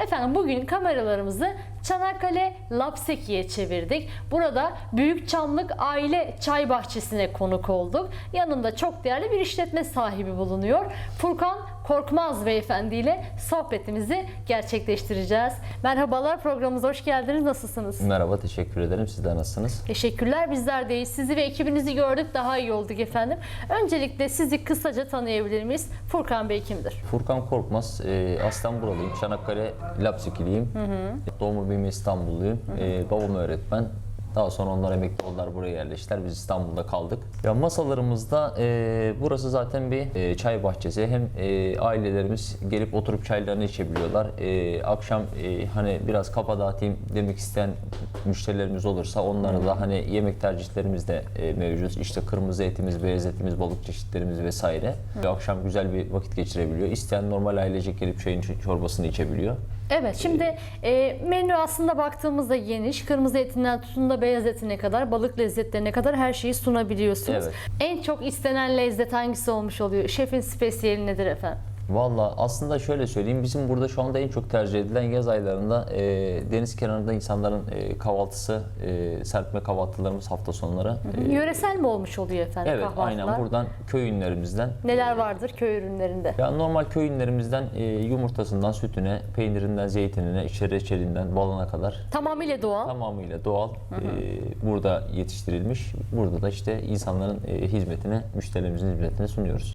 Efendim bugün kameralarımızı Çanakkale Lapseki'ye çevirdik. Burada Büyük Çamlık Aile Çay Bahçesi'ne konuk olduk. Yanında çok değerli bir işletme sahibi bulunuyor. Furkan Korkmaz Beyefendi ile sohbetimizi gerçekleştireceğiz. Merhabalar programımıza hoş geldiniz. Nasılsınız? Merhaba, teşekkür ederim. Sizler nasılsınız? Teşekkürler bizler deyiz. Sizi ve ekibinizi gördük daha iyi olduk efendim. Öncelikle sizi kısaca tanıyabilir miyiz? Furkan Bey kimdir? Furkan Korkmaz, e, aslen buralıyım. Çanakkale Lapsikiliyim. Doğma büyüme İstanbulluyum. E, babam öğretmen. Daha sonra onlar emekli oldular, buraya yerleştiler. Biz İstanbul'da kaldık. Ya masalarımızda e, burası zaten bir e, çay bahçesi. Hem e, ailelerimiz gelip oturup çaylarını içebiliyorlar. E, akşam e, hani biraz kafa dağıtayım demek isteyen müşterilerimiz olursa onlara da hani yemek tercihlerimiz de e, mevcut. İşte kırmızı etimiz, beyaz etimiz, balık çeşitlerimiz vesaire. Ve akşam güzel bir vakit geçirebiliyor. İsteyen normal ailecek gelip çayın çorbasını içebiliyor. Evet şimdi e, menü aslında baktığımızda geniş. Kırmızı etinden tutun da beyaz etine kadar, balık lezzetlerine kadar her şeyi sunabiliyorsunuz. Evet. En çok istenen lezzet hangisi olmuş oluyor? Şefin spesiyeli nedir efendim? Valla aslında şöyle söyleyeyim bizim burada şu anda en çok tercih edilen yaz aylarında e, deniz kenarında insanların e, kahvaltısı, e, serpme kahvaltılarımız hafta sonları. E, Yöresel mi olmuş oluyor efendim evet kahvaltılar? aynen buradan köy ürünlerimizden. Neler vardır köy ürünlerinde? Ya normal köy ürünlerimizden e, yumurtasından sütüne, peynirinden zeytinine, işte reçelinden balına kadar Tamamıyla doğal. tamamıyla doğal e, burada yetiştirilmiş. Burada da işte insanların e, hizmetine, müşterilerimizin hizmetine sunuyoruz.